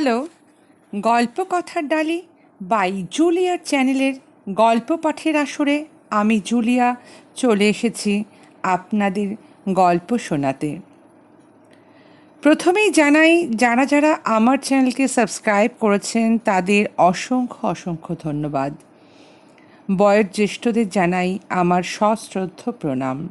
Hello গল্প কথার ডালি বাই জুলিয়ার চ্যানেলের গল্প পাঠের আসরে আমি জুলিয়া চলে এসেছি আপনাদের গল্প শোনাতে। প্রথমেই জানাই, যারা যারা আমার চ্যানেলকে সাবস্ক্রাইব করেছেন, তাদের অসংখ্য অসংখ্য ধন্যবাদ। বয়োজ্যেষ্ঠদের জানাই আমার সশ্রদ্ধ প্রণাম।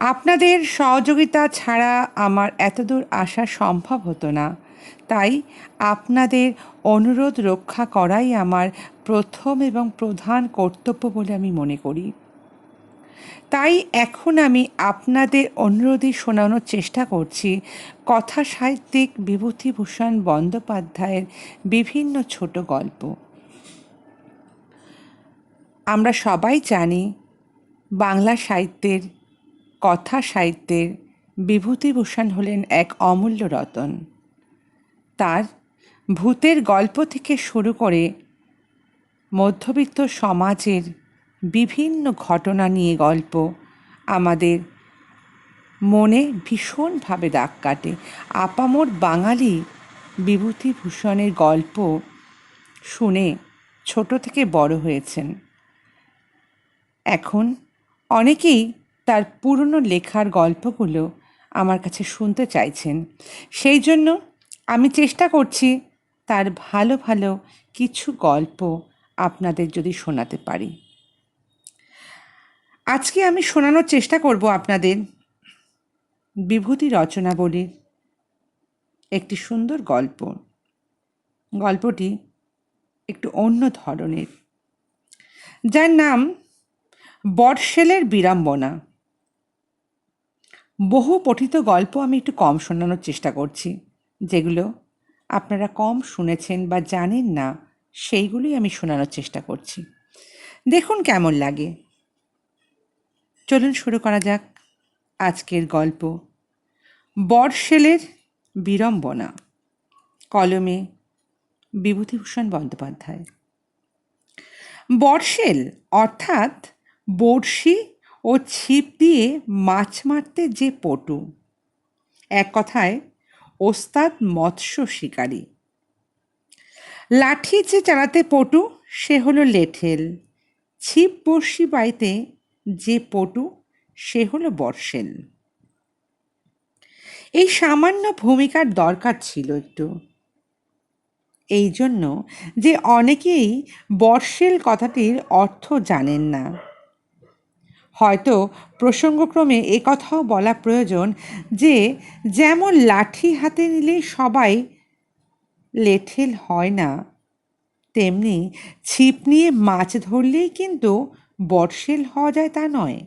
আপনাদের সহযোগিতা ছাড়া আমার এতদূর আসা সম্ভব হতো না। তাই আপনাদের অনুরোধ রক্ষা করাই আমার প্রথম এবং প্রধান কর্তব্য বলে আমি মনে করি। তাই এখন আমি আপনাদের অনুরোধে শোনানোর চেষ্টা করছি। কথা সাহিত্যিক বিভূতিভূষণ বন্দ্যোপাধ্যায়ের বিভিন্ন ছোট গল্প। আমরা সবাই জানি বাংলা সাহিত্যের, কথা সাহিত্যের বিভূতিভূষণ হলেন এক অমূল্য রতন। তার ভূতের গল্প থেকে শুরু করে মধ্যবিত্ত সমাজের বিভিন্ন ঘটনা নিয়ে গল্প আমাদের মনে ভীষণভাবে দাগ কাটে। আপামর বাঙালি বিভূতিভূষণের গল্প শুনে ছোট থেকে বড় হয়েছেন। এখন অনেকেই তার পুরনো লেখার গল্পগুলো আমার কাছে শুনতে চাইছেন। সেই জন্য আমি চেষ্টা করছি তার ভালো ভালো কিছু গল্প আপনাদের যদি শোনাতে পারি। আজকে আমি শোনানোর চেষ্টা করব আপনাদের বিভূতি রচনাবলীর একটি সুন্দর গল্প। গল্পটি একটু অন্য ধরনের। যার নাম বটশেলের বিড়ম্বনা। বহু পঠিত গল্প আমি একটু কম শোনানোর চেষ্টা করছি। যেগুলো আপনারা কম শুনেছেন বা জানেন না, সেইগুলোই আমি শোনানোর চেষ্টা করছি। দেখুন কেমন লাগে। চলুন শুরু করা যাক আজকের গল্প। বর্ষেলের বিড়ম্বনা, কলমে বিভূতিভূষণ বন্দ্যোপাধ্যায়। বর্ষেল অর্থাৎ বড়শি ও ছিপ দিয়ে মাছ মারতে যে পটু। এক কথায় ওস্তাদ মৎস্য শিকারী। লাঠি যে চালাতে পটু, সে হলো লেঠেল। ছিপ বড়শি বাইতে যে পটু, সে হলো বর্ষেল। এই সামান্য ভূমিকার দরকার ছিল একটু। এই জন্য যে অনেকেই বর্ষেল কথাটির অর্থ জানেন না। হয়তো প্রসঙ্গক্রমে এ কথাও বলা প্রয়োজন যে, যেমন লাঠি হাতে নিলে সবাই লেঠেল হয় না, তেমনি ছিপ নিয়ে মাছ ধরলেই কিন্তু বর্ষেল হওয়া যায় তা নয়।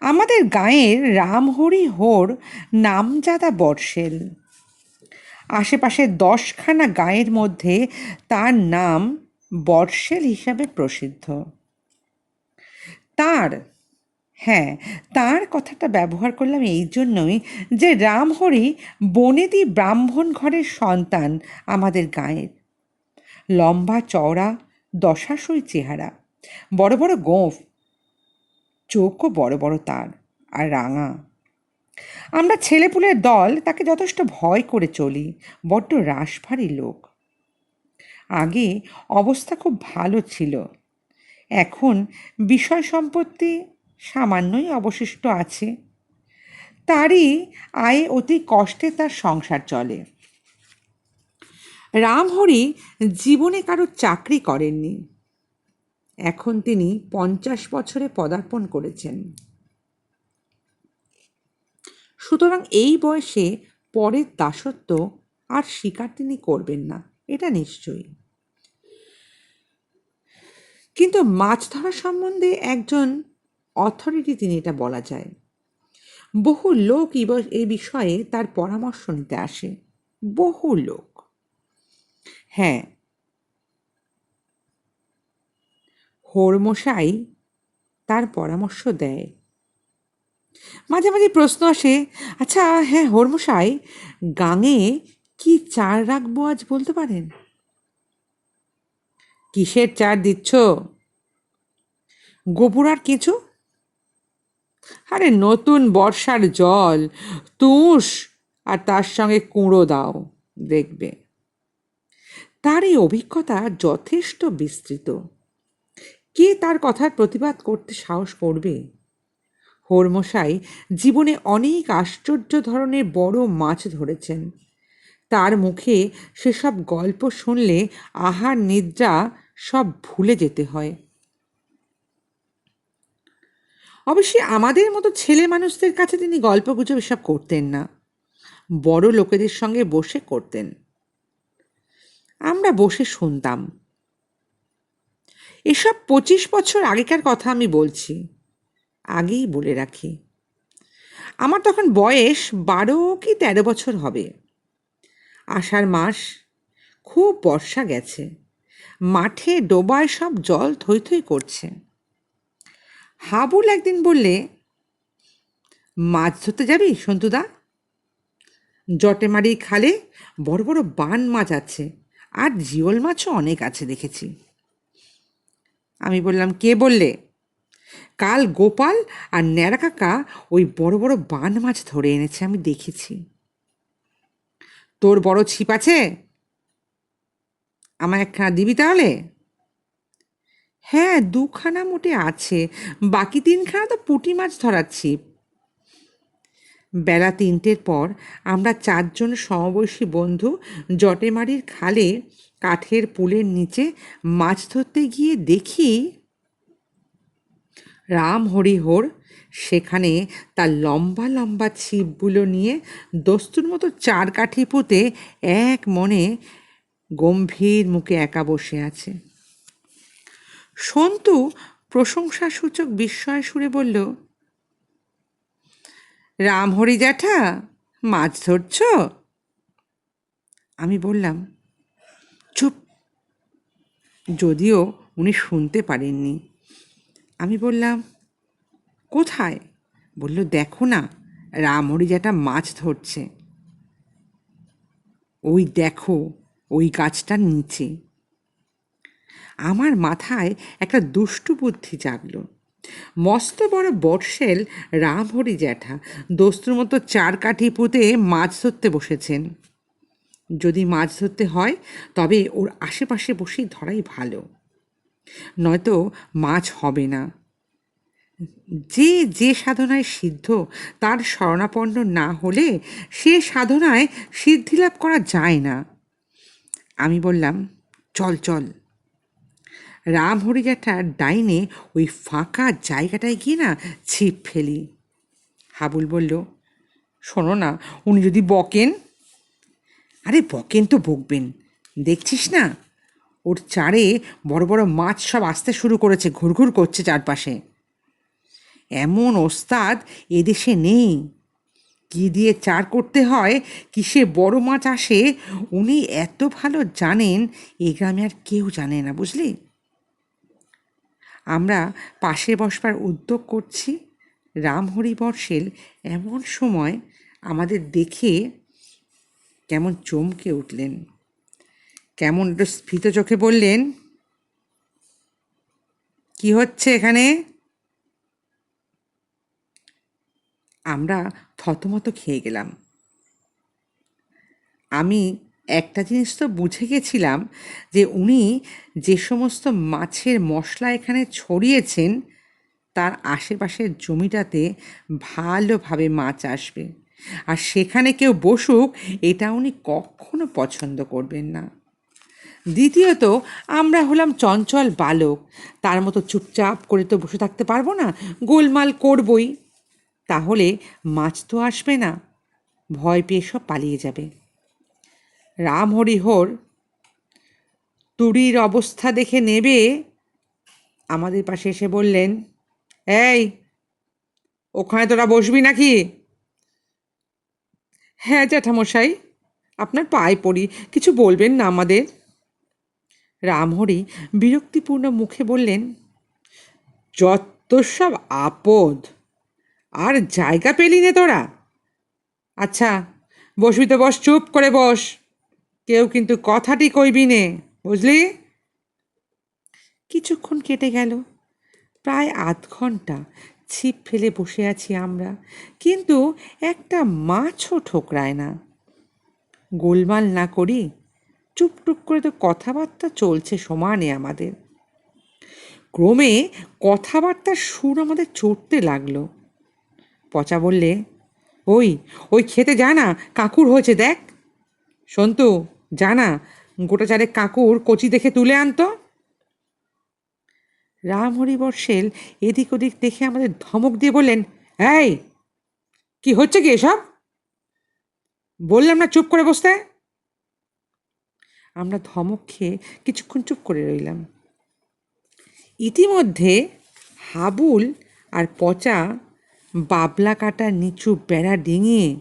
আমাদের গাঁয়ের রামহরি হোর নামজাদা বর্ষেল আশেপাশে দশখানা গাঁয়ের মধ্যে তার নাম বর্ষেল হিসাবে প্রসিদ্ধ। তার হ্যাঁ তার কথাটা ব্যবহার করলাম এই জন্যই যে রামহরি বনেদি ব্রাহ্মণ ঘরের সন্তান আমাদের গাঁয়ের। লম্বা চওড়া, দশাশই চেহারা, বড় বড় গোঁফ, চোখও বড় বড় তার আর রাঙা। আমরা ছেলেপুলের দল, তাকে যথেষ্ট ভয় করে চলি, বড্ড রাশভারী লোক। আগে অবস্থা খুব ভালো ছিল। এখন বিষয় সম্পত্তি সামান্যই অবশিষ্ট আছে। তারই আয়ে অতি কষ্টে তার সংসার চলে। রামহরি জীবনে কারও চাকরি করেননি। এখন তিনি পঞ্চাশ বছরে পদার্পণ করেছেন। সুতরাং এই বয়সে পরের দাসত্ব আর স্বীকার তিনি করবেন না, এটা নিশ্চয়ই। কিন্তু মাছ ধরা সম্বন্ধে একজন অথরিটি তিনি এটা বলা যায়। বহু লোক এই বিষয়ে তার পরামর্শ নিতে আসে। বহু লোক। হ্যাঁ। হোরমশাই তার পরামর্শ দেয়। মাঝে মাঝে প্রশ্ন আসে আচ্ছা হ্যাঁ হোরমশাই গাঙে কি চার রাখব আজ বলতে পারেন? কিসের চার দিচ্ছ? গোপুর আর কিছু? আরে নতুন বর্ষার জল, তুষ, আর তার সঙ্গে কুঁড়ো দাও, দেখবে। তার এই অভিজ্ঞতা যথেষ্ট বিস্তৃত। কে তার কথার প্রতিবাদ করতে সাহস করবে? হোরমশাই জীবনে অনেক আশ্চর্য ধরনের বড় মাছ ধরেছেন। তার মুখে সেসব গল্প শুনলে আহার, নিদ্রা সব ভুলে যেতে হয়। অবশ্যই আমাদের মতো ছেলে মানুষদের কাছে তিনি গল্পগুজব এসব করতেন না। বড় লোকেদের সঙ্গে বসে করতেন। আমরা বসে শুনতাম। এসব পঁচিশ বছর আগেকার কথা আমি বলছি, আগেই বলে রাখি। আমার তখন বয়স বারো কি তেরো বছর হবে। আষাঢ় মাস, খুব বর্ষা গেছে। মাঠে ডোবায় সব জল থই থই করছে। হাবুল একদিন বললে, মাছ ধরতে যাবি, সন্তুদা? জটেমারি খালে বড় বড় বান মাছ আছে, আর জিওল মাছও অনেক আছে দেখেছি। আমি বললাম, কে বললে? কাল গোপাল আর ন্যাড়া কাকা ওই বড় বড় বান মাছ ধরে এনেছে, আমি দেখেছি। তোর বড় ছিপ আছে? আমার একখানা দিবি তাহলে? হ্যাঁ দুখানা মোটে আছে। বাকি তিনখানা তো পুঁটি মাছ ধরার ছিপ। বেলা তিনটের পর আমরা চারজন সমবয়সী বন্ধু জটেমারির খালে কাঠের পুলের নিচে মাছ ধরতে গিয়ে দেখি, রাম হরিহর সেখানে তার লম্বা লম্বা ছিপগুলো নিয়ে দস্তুর মতো চার কাঠি পুঁতে এক মনে গম্ভীর মুখে একা বসে আছে। সন্তু প্রশংসাসূচক বিস্ময় সুরে বলল রামহরি জ্যাঠা, মাছ ধরছ? আমি বললাম, চুপ। যদিও উনি শুনতে পারেননি। আমি বললাম কোথায়? বলল, দেখো না রামহরি জ্যাঠা মাছ ধরছে। ওই দেখো, ওই গাছটার নিচে। আমার মাথায় একটা দুষ্টু বুদ্ধি জাগলো। মস্ত বড় বটশেল রামহরি জ্যাঠা দোস্তুর মতো চার কাঠি পুঁতে মাছ ধরতে বসেছেন। যদি মাছ ধরতে হয়, তবে ওর আশেপাশে বসেই ধরাই ভালো। নয়তো মাছ হবে না। যে যে সাধনায় সিদ্ধ, তার শরণাপন্ন না হলে সে সাধনায় সিদ্ধিলাভ করা যায় না। আমি বললাম, চল চল। রামহরিজাটার ডাইনে ওই ফাঁকা জায়গাটায় গিয়ে না ছিপ ফেলি। হাবুল বলল, শোনো না, উনি যদি বকেন? আরে, বকেন তো বকবেন। দেখছিস না? ওর চারে বড় বড় মাছ সব আসতে শুরু করেছে, ঘুরঘুর করছে চারপাশে। এমন ওস্তাদ এদেশে নেই। কি দিয়ে চার করতে হয়? কিসে বড় মাছ আসে? উনি এত ভালো জানেন এ গ্রামে আর কেউ জানে না, বুঝলি? আমরা পাশে বসবার উদ্যোগ করছি। রামহরি বর্ষেল এমন সময় আমাদের দেখে কেমন চমকে উঠলেন। কেমন একটু স্ফীত চোখে বললেন, কি হচ্ছে এখানে? আমরা থতমত খেয়ে গেলাম। আমি একটা জিনিস তো বুঝে গেছিলাম যে উনি যে সমস্ত মাছের মশলা এখানে ছড়িয়েছেন, তার আশেপাশের জমিটাতে ভালোভাবে মাছ আসবে। আর সেখানে কেউ বসুক, এটা উনি কখনো পছন্দ করবেন না। দ্বিতীয়ত, আমরা হলাম চঞ্চল বালক, তার মতো চুপচাপ করে তো বসে থাকতে পারব না, গোলমাল করবই। তাহলে মাছ তো আসবে না। ভয় পেয়ে সব পালিয়ে যাবে। রাম হরিহর, তুড়ির অবস্থা দেখে নেবে। আমাদের পাশে এসে বললেন, এই, ওখানে তোরা বসবি নাকি? হ্যাঁ জ্যাঠামশাই, আপনার পায়ে পড়ি, কিছু বলবেন না আমাদের? রামহরি বিরক্তিপূর্ণ মুখে বললেন, যত সব আপদ আর জায়গা পেলি নে তোরা। আচ্ছা বসবি তো বস, চুপ করে বস। কেউ কিন্তু কথাটি কইবি নে, বুঝলি? কিছুক্ষণ কেটে গেল। প্রায় আধ ঘণ্টা ছিপ ফেলে বসে আছি আমরা, কিন্তু একটা মাছও ঠোকরায় না। গোলমাল না করি, চুপটুপ করে তো কথাবার্তা চলছে সমানে আমাদের। ক্রমে কথাবার্তার সুর আমাদের চড়তে লাগল। পচা বললে, ওই ওই খেতে যা না, কাকুর হয়েছে, দেখ। সন্তু জানা গোটা চারেক কাকুর কচি দেখে তুলে আনতো। রামহরি বর্ষেল এদিক ওদিক দেখে আমাদের ধমক দিয়ে বললেন, এই, কি হচ্ছে কি এসব? বললাম না চুপ করে বসতে? আমরা ধমক খেয়ে কিছুক্ষণ চুপ করে রইলাম। ইতিমধ্যে হাবুল আর পচা বাবলা কাটা নিচু বেড়া ডিঙিয়ে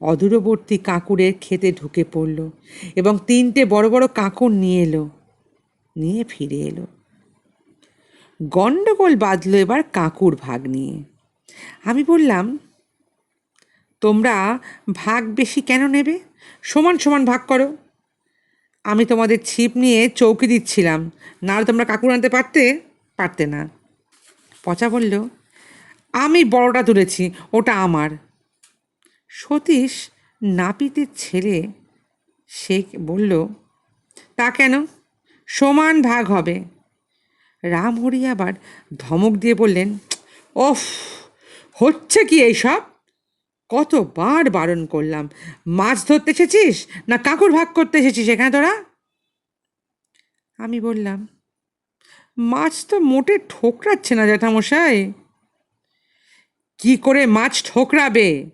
অদূরবর্তী কাঁকুরের খেতে ঢুকে পড়ল এবং তিনটে বড় বড় কাঁকুর নিয়ে এলো, নিয়ে ফিরে এলো। গণ্ডগোল বাঁধলো এবার কাকুর ভাগ নিয়ে। আমি বললাম, তোমরা ভাগ বেশি কেন নেবে? সমান সমান ভাগ করো। আমি তোমাদের ছিপ নিয়ে চৌকি দিচ্ছিলাম, নাহলে তোমরা কাকুর আনতে পারতে পারতে না। পচা বলল আমি বড়টা তুলেছি, ওটা আমার। সতীশ নাপিতের ছেলে, সে বলল, তা কেন? সমান ভাগ হবে। রামহরি আবার ধমক দিয়ে বললেন, ওফ, হচ্ছে কি এইসব? কতবার বারণ করলাম। মাছ ধরতে এসেছিস না কাকুর ভাগ করতে এসেছিস এখানে তোরা? আমি বললাম, মাছ তো মোটে ঠোকরাচ্ছে না জ্যাঠামশাই। কি করে মাছ ঠোকরাবে?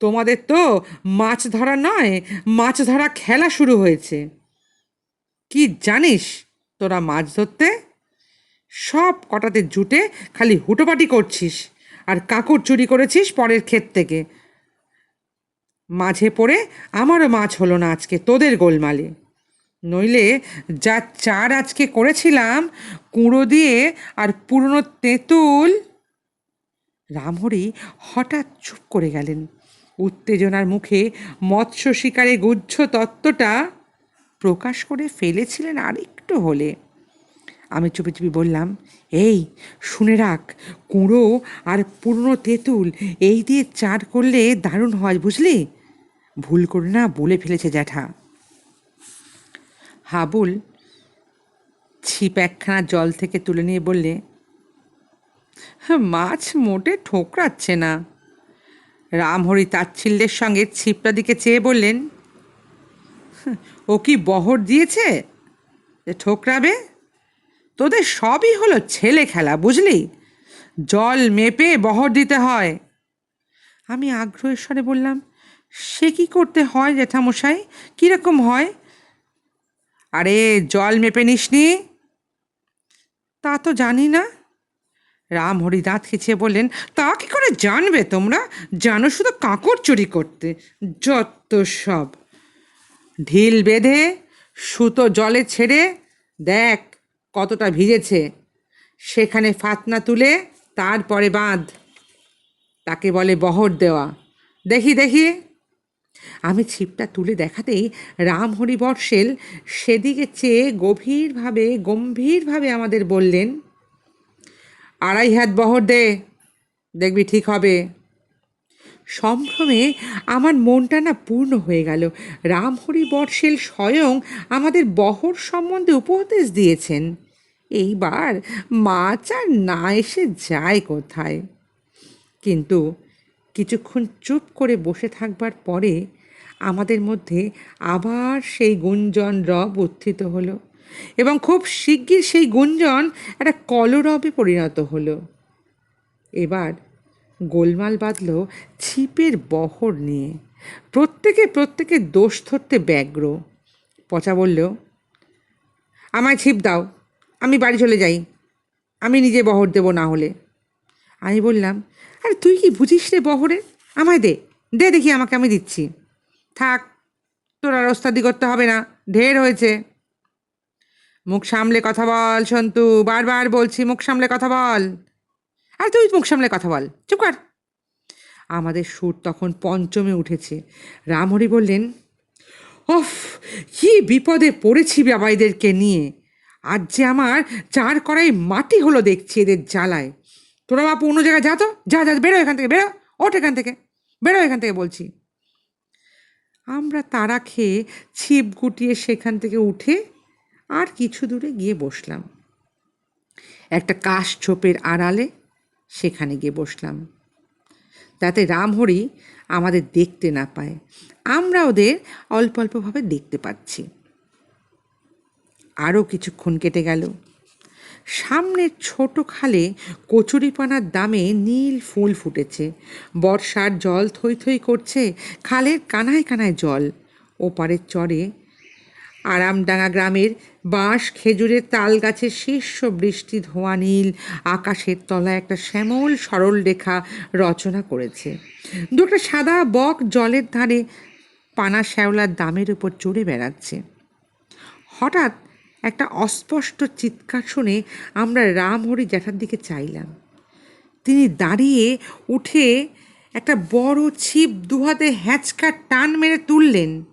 তোমাদের তো মাছ ধরা নয়, মাছ ধরা খেলা শুরু হয়েছে। কি জানিস তোরা মাছ ধরতে? সব কটাতে জুটে খালি হুটোপাটি করছিস আর কাকুর চুরি করেছিস পরের ক্ষেত থেকে। মাঝে পড়ে আমারও মাছ হলো না আজকে, তোদের গোলমালে। নইলে যা চার আজকে করেছিলাম, কুঁড়ো দিয়ে আর পুরনো তেঁতুল রামহরি হঠাৎ চুপ করে গেলেন। উত্তেজনার মুখে মৎস্য শিকারে গুচ্ছ তত্ত্বটা প্রকাশ করে ফেলেছিলেন আরেকটু হলে। আমি চুপি চুপি বললাম, এই, শুনে রাখ, কুঁড়ো আর পুরনো তেঁতুল এই দিয়ে চার করলে দারুণ হয়, বুঝলি? ভুল করে না, বলে ফেলেছে জ্যাঠা। হাবুল ছিপ একখানা জল থেকে তুলে নিয়ে বললে মাছ মোটে ঠোকরাচ্ছে না। রামহরি তাচ্ছিল্যের সঙ্গে ছিপটা দিকে চেয়ে বললেন, ও কি বহর দিয়েছে? ঠোকরাবে? তোদের সবই হলো ছেলে খেলা, বুঝলি? জল মেপে বহর দিতে হয়। আমি আগ্রহের স্বরে বললাম, সে কি করতে হয় জ্যাঠামশাই কীরকম হয়? আরে, জল মেপে নিসনি? তা তো জানি না। রাম হরি দাঁত খিচিয়ে বললেন, তা কি করে জানবে তোমরা? জানো শুধু কাঁকড় চুরি করতে, যত সব। ঢিল বেঁধে, সুতো জলে ছেড়ে, দেখ কতটা ভিজেছে। সেখানে ফাতনা তুলে, তারপরে বাঁধ। তাকে বলে বহর দেওয়া। দেখি দেখি। আমি ছিপটা তুলে দেখাতেই রামহরি বর্ষেল সেদিকে চেয়ে গভীরভাবে, গম্ভীরভাবে আমাদের বললেন আড়াই হাত বহর দে, দেখবি ঠিক হবে। সম্ভ্রমে আমার মনটা না পূর্ণ হয়ে গেল। রামহরি বর্ষেল স্বয়ং আমাদের বহর সম্বন্ধে উপদেশ দিয়েছেন। এইবার মাছ আর না এসে যায় কোথায়? কিন্তু কিছুক্ষণ চুপ করে বসে থাকবার পরে আমাদের মধ্যে আবার সেই গুঞ্জন রব উত্থিত হলো। এবং খুব শিগগির সেই গুঞ্জন একটা কলরবে পরিণত হলো। এবার গোলমাল বাঁধল ছিপের বহর নিয়ে। প্রত্যেকে প্রত্যেকে দোষ ধরতে ব্যগ্র। পচা বলল, আমায় ছিপ দাও, আমি বাড়ি চলে যাই। আমি নিজে বহর দেবো না হলে। আমি বললাম, আরে তুই কি বুঝিস রে বহরে? আমায় দে দে দেখি আমাকে আমি দিচ্ছি। থাক, তোর আর ওস্তাদি করতে হবে না, ঢের হয়েছে। মুখ সামলে কথা বল, সন্তু। বারবার বলছি, মুখ সামলে কথা বল। আর তুই মুখ সামলে কথা বল, চুপ কর। আমাদের সুর তখন পঞ্চমে উঠেছে। রামহরি বললেন অফ কি বিপদে পড়েছি বাবাইদেরকে নিয়ে। আজ যে আমার চার করাই মাটি হলো দেখছি এদের জ্বালায়। তোরা বাপু অন্য জায়গায় যা তো, যা যা, বেরো এখান থেকে, বেরো, ওঠ এখান থেকে, বেরো এখান থেকে বলছি। আমরা তারা খেয়ে ছিপ গুটিয়ে সেখান থেকে উঠে আর কিছু দূরে গিয়ে বসলাম। একটা কাশ ছোপের আড়ালে সেখানে গিয়ে বসলাম। যাতে রামহরি আমাদের দেখতে না পায়। আমরা ওদের অল্প অল্পভাবে দেখতে পাচ্ছি। আরও কিছুক্ষণ কেটে গেল। সামনের ছোট খালে কচুরিপানার দামে নীল ফুল ফুটেছে। বর্ষার জল থই থই করছে খালের কানায় কানায় জল। ওপারের চরে আরামডাঙ্গা গ্রামের বাঁশ, খেজুরের তাল, গাছের শীর্ষ বৃষ্টি, ধোঁয়া, নীল, আকাশের তলায় একটা শ্যামল, সরল রেখা রচনা করেছে। দু একটা সাদা বক জলের ধারে পানা শ্যাওলার দামের উপর চড়ে বেড়াচ্ছে। হঠাৎ একটা অস্পষ্ট চিৎকার শুনে আমরা রামহরি জ্যাঠার দিকে চাইলাম। তিনি দাঁড়িয়ে উঠে একটা বড় ছিপ দুহাতে হ্যাঁচকা টান মেরে তুললেন।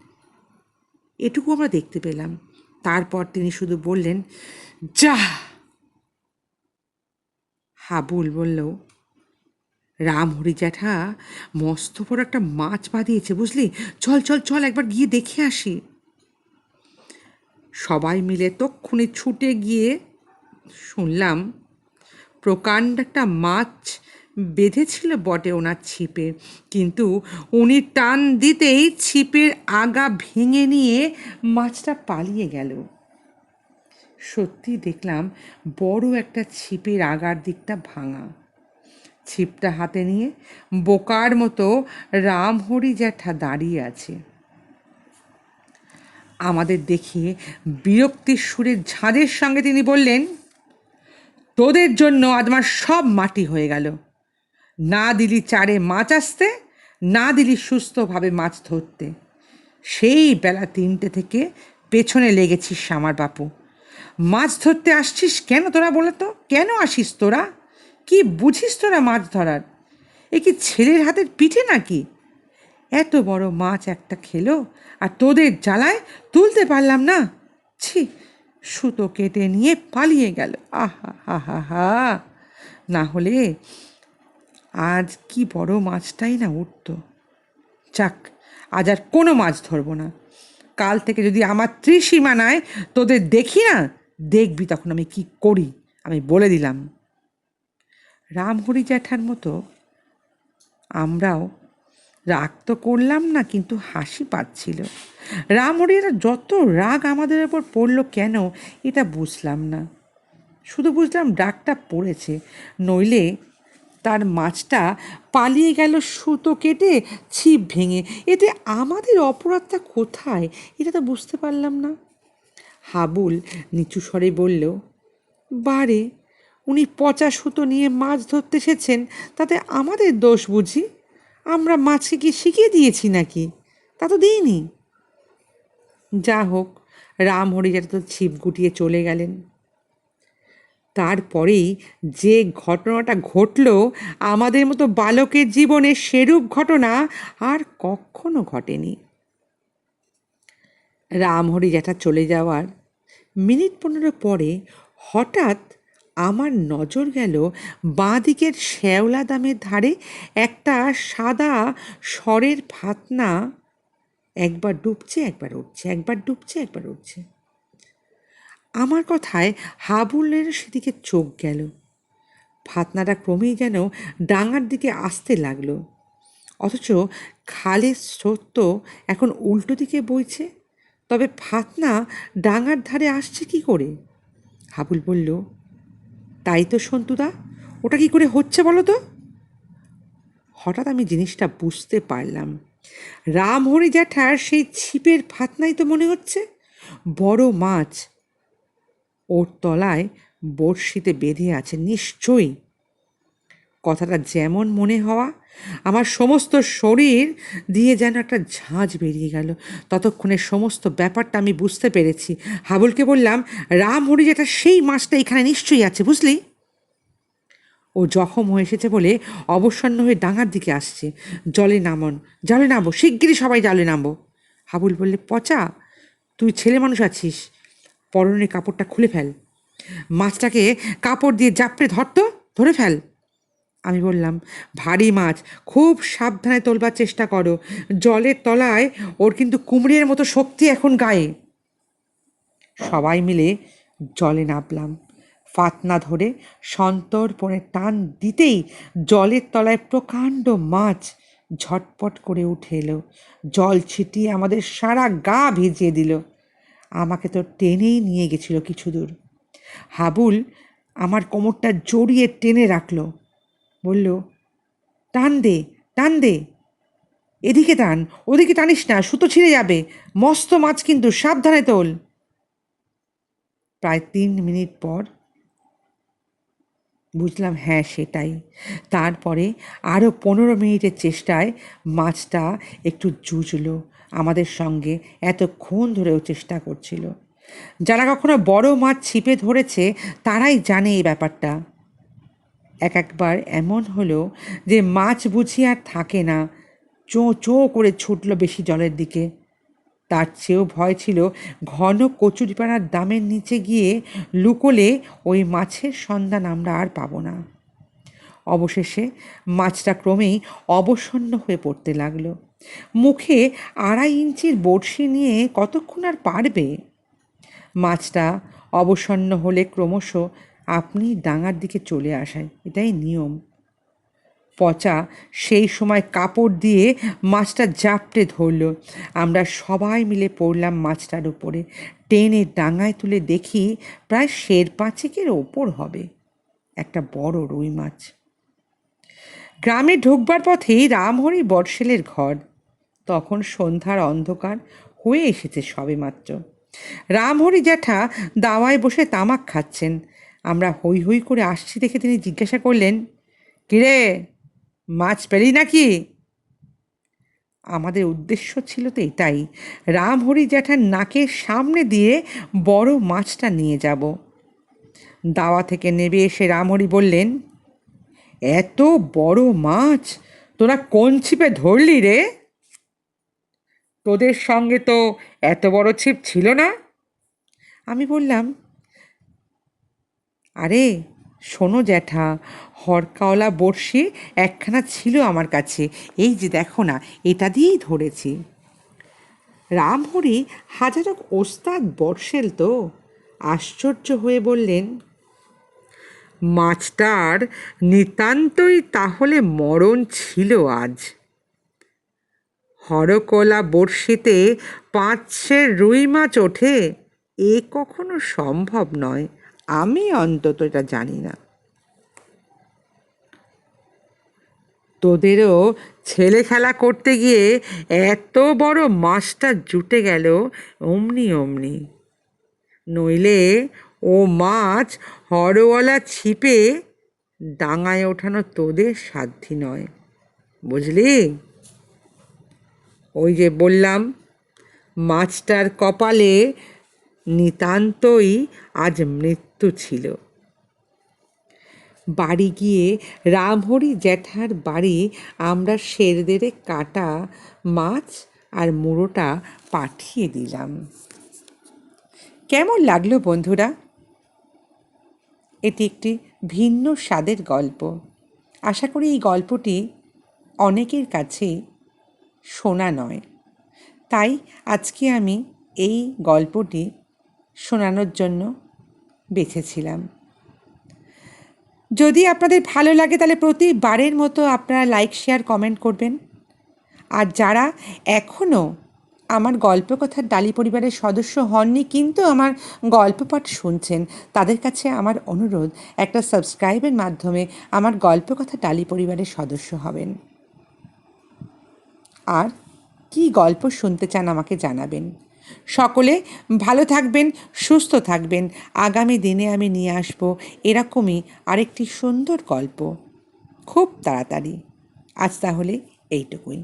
এটুকু আমরা দেখতে পেলাম। তারপর তিনি শুধু বললেন, যা। হাবুল বলল রামহরি জ্যাঠা মস্ত বড় একটা মাছ বাঁধিয়েছে, বুঝলি? চল চল চল, একবার গিয়ে দেখে আসি। সবাই মিলে তক্ষণে ছুটে গিয়ে শুনলাম, প্রকাণ্ড একটা মাছ বেঁধেছিল বটে ওনার ছিপে। কিন্তু উনি টান দিতেই ছিপের আগা ভেঙে নিয়ে মাছটা পালিয়ে গেল। সত্যি দেখলাম বড় একটা ছিপের আগার দিকটা ভাঙা। ছিপটা হাতে নিয়ে বোকার মতো রামহরি জ্যাঠা দাঁড়িয়ে আছে। আমাদের দেখে বিরক্তির সুরের ঝাঁদের সঙ্গে তিনি বললেন, তোদের জন্য আজ আমার সব মাটি হয়ে গেল। না দিলি চারে মাছ আসতে, না দিলি সুস্থভাবে মাছ ধরতে। সেই বেলা তিনটে থেকে পেছনে লেগেছিস আমার বাপু। মাছ ধরতে আসছিস কেন তোরা বলে তো? কেন আসিস তোরা? কি বুঝিস তোরা মাছ ধরার? এ কি ছেলের হাতের পিঠে নাকি? এত বড় মাছ একটা খেলো আর তোদের জ্বালায় তুলতে পারলাম না। ছি, সুতো কেটে নিয়ে পালিয়ে গেল। আহা, হা হা হা। না হলে আজ কি বড় মাছটাই না উঠত। যাক, আজ আর কোনো মাছ ধরবো না। কাল থেকে যদি আমার ত্রিসীমানায় তোদের দেখি না? দেখবি তখন আমি কি করি, আমি বলে দিলাম। রামহরি জ্যাঠার মতো আমরাও রাগ তো করলাম না, কিন্তু হাসি পাচ্ছিল। রামহরির যত রাগ আমাদের ওপর পড়ল কেন, এটা বুঝলাম না। শুধু বুঝলাম ডাকটা পড়েছে, নইলে তার মাছটা পালিয়ে গেল সুতো কেটে ছিপ ভেঙে। এতে আমাদের অপরাধটা কোথায়? এটা তো বুঝতে পারলাম না। হাবুল নিচু স্বরে বলল, বারে, উনি পচা সুতো নিয়ে মাছ ধরতে এসেছেন, তাতে আমাদের দোষ বুঝি? আমরা মাছকে কি শিখিয়ে দিয়েছি নাকি? তা তো দিইনি। যা হোক রাম হরিজাটা তো ছিপ গুটিয়ে চলে গেলেন। তারপরেই যে ঘটনাটা ঘটল, আমাদের মতো বালকের জীবনে সেরূপ ঘটনা আর কখনো ঘটেনি। রামহরি জ্যাঠা চলে যাওয়ার মিনিট পনেরো পরে হঠাৎ আমার নজর গেল বাঁ দিকের শ্যাওলা দামের ধারে একটা সাদা স্বরের ফাতনা। একবার ডুবছে, একবার উঠছে, একবার ডুবছে, একবার উঠছে। আমার কথায় হাবুলের সেদিকে চোখ গেল। ফাতনাটা ক্রমেই যেন ডাঙার দিকে আসতে লাগল। অথচ খালের স্রোত তো এখন উল্টো দিকে বইছে। তবে ফাতনা ডাঙার ধারে আসছে কি করে? হাবুল বলল, তাই তো সন্তুদা, ওটা কি করে হচ্ছে বলো তো? হঠাৎ আমি জিনিসটা বুঝতে পারলাম। রামহরি জ্যাঠার সেই ছিপের ফাতনাই তো মনে হচ্ছে। বড় মাছ ওর তলায় বড়শিতে বেঁধে আছে, নিশ্চয়ই। কথাটা যেমন মনে হওয়া, আমার সমস্ত শরীর দিয়ে যেন একটা ঝাঁঝ বেরিয়ে গেল। ততক্ষণে সমস্ত ব্যাপারটা আমি বুঝতে পেরেছি। হাবুলকে বললাম, রাম হরি যেটা সেই মাছটা এখানে নিশ্চয়ই আছে, বুঝলি? ও জখম হয়ে এসেছে বলে অবসন্ন হয়ে ডাঙার দিকে আসছে। জলে নামন, জলে নামবো, শিগগিরই সবাই জলে নামবো। হাবুল বললে, পচা, তুই ছেলে মানুষ আছিস পরনের কাপড়টা খুলে ফেল। মাছটাকে কাপড় দিয়ে জাপড়ে ধরতো ধরে ফেল। আমি বললাম, ভারী মাছ, খুব সাবধানে তোলবার চেষ্টা করো। জলের তলায় ওর কিন্তু কুমড়ের মতো শক্তি এখন গায়ে। সবাই মিলে জলে নামলাম। ফাতনা ধরে সন্তর্পণে টান দিতেই জলের তলায় প্রকাণ্ড মাছ ঝটপট করে উঠে এলো। জল ছিটিয়ে আমাদের সারা গা ভিজিয়ে দিল। আমাকে তো টেনেই নিয়ে গেছিল কিছু দূর। হাবুল আমার কোমরটা জড়িয়ে টেনে রাখল। বলল, টান দে টান দে। এদিকে টান, ওদিকে টানিস না, সুতো ছিঁড়ে যাবে। মস্ত মাছ কিন্তু, সাবধানে তোল। প্রায় তিন মিনিট পর বুঝলাম হ্যাঁ সেটাই। তারপরে আরও পনেরো মিনিটের চেষ্টায় মাছটা একটু জুজলো। আমাদের সঙ্গে এতক্ষণ ধরেও চেষ্টা করছিল। যারা কখনো বড় মাছ ছিপে ধরেছে, তারাই জানে এই ব্যাপারটা। এক একবার এমন হলো যে মাছ বুঝি আর থাকে না। চোঁ চোঁ করে ছুটলো বেশি জলের দিকে। তার চেয়েও ভয় ছিল ঘন কচুরিপানার দামের নিচে গিয়ে লুকোলে ওই মাছের সন্ধান আমরা আর পাবো না। অবশেষে মাছটা ক্রমেই অবসন্ন হয়ে পড়তে লাগল। মুখে আড়াই ইঞ্চির বড়শি নিয়ে কতক্ষণ আর পারবে? মাছটা অবসন্ন হলে ক্রমশ আপনি ডাঙার দিকে চলে আসায়, এটাই নিয়ম। পচা সেই সময় কাপড় দিয়ে মাছটা জাপটে ধরল। আমরা সবাই মিলে পড়লাম মাছটার উপরে। টেনে ডাঙায় তুলে দেখি প্রায় শের পাঁচেকের ওপর হবে। একটা বড় রুই মাছ। গ্রামে ঢুকবার পথেই রামহরি বর্ষেলের ঘর। তখন সন্ধ্যার অন্ধকার হয়ে এসেছে সবে মাত্র। রামহরি জ্যাঠা দাওয়ায় বসে তামাক খাচ্ছেন। আমরা হই হই করে আসছি দেখে তিনি জিজ্ঞাসা করলেন, কিরে, মাছ পেলি নাকি? আমাদের উদ্দেশ্য ছিল তো এটাই, রামহরি জ্যাঠার নাকের সামনে দিয়ে বড় মাছটা নিয়ে যাব। দাওয়া থেকে নেবে এসে রামহরি বললেন, এত বড় মাছ, তোরা কোন ছিপে ধরলি রে? তোদের সঙ্গে তো এত বড় ছিপ ছিল না? আমি বললাম, আরে, শোনো জ্যাঠা, হরকাওলা বড়শি একখানা ছিল আমার কাছে। এই যে দেখো না, এটা দিয়েই ধরেছি। রামহরি হাজারক ওস্তাদ বর্ষেল তো, আশ্চর্য হয়ে বললেন, মাছটার নিতান্তই তাহলে মরণ ছিল আজ। হরকলা বড়শিতে পাঁচশের রুই মাছ ওঠে? এ কখনো সম্ভব নয়। আমি অন্তত এটা জানি না। তোদেরও ছেলে খেলা করতে গিয়ে এত বড় মাছটা জুটে গেল অমনি অমনি। নইলে ও মাছ হরওয়ালা ছিপে ডাঙায় ওঠানো তোদের সাধ্যি নয়। বুঝলি? ওই যে বললাম, মাছটার কপালে নিতান্তই আজ মৃত্যু ছিল। বাড়ি গিয়ে রামহরি জ্যাঠার বাড়ি আমরা শেরদেরে কাটা, মাছ আর মুড়োটা পাঠিয়ে দিলাম। কেমন লাগল বন্ধুরা? এটি একটি ভিন্ন স্বাদের গল্প। আশা করি এই গল্পটি অনেকের কাছে শোনা নয়। তাই আজকে আমি এই গল্পটি শোনানোর জন্য বেছেছিলাম যদি আপনাদের ভালো লাগে তাহলে প্রতিবারের মতো আপনারা লাইক, শেয়ার, কমেন্ট করবেন। আর যারা এখনও আমার গল্পকথার ডালি পরিবারের সদস্য হননি কিন্তু আমার গল্প পাঠ শুনছেন, তাদের কাছে আমার অনুরোধ, একটা সাবস্ক্রাইবের মাধ্যমে আমার গল্পকথা ডালি পরিবারের সদস্য হবেন। আর কি গল্প শুনতে চান আমাকে জানাবেন। সকলে ভালো থাকবেন, সুস্থ থাকবেন। আগামী দিনে আমি নিয়ে আসব এরকমই আরেকটি সুন্দর গল্প। খুব তাড়াতাড়ি। আজ তাহলে এইটুকুই।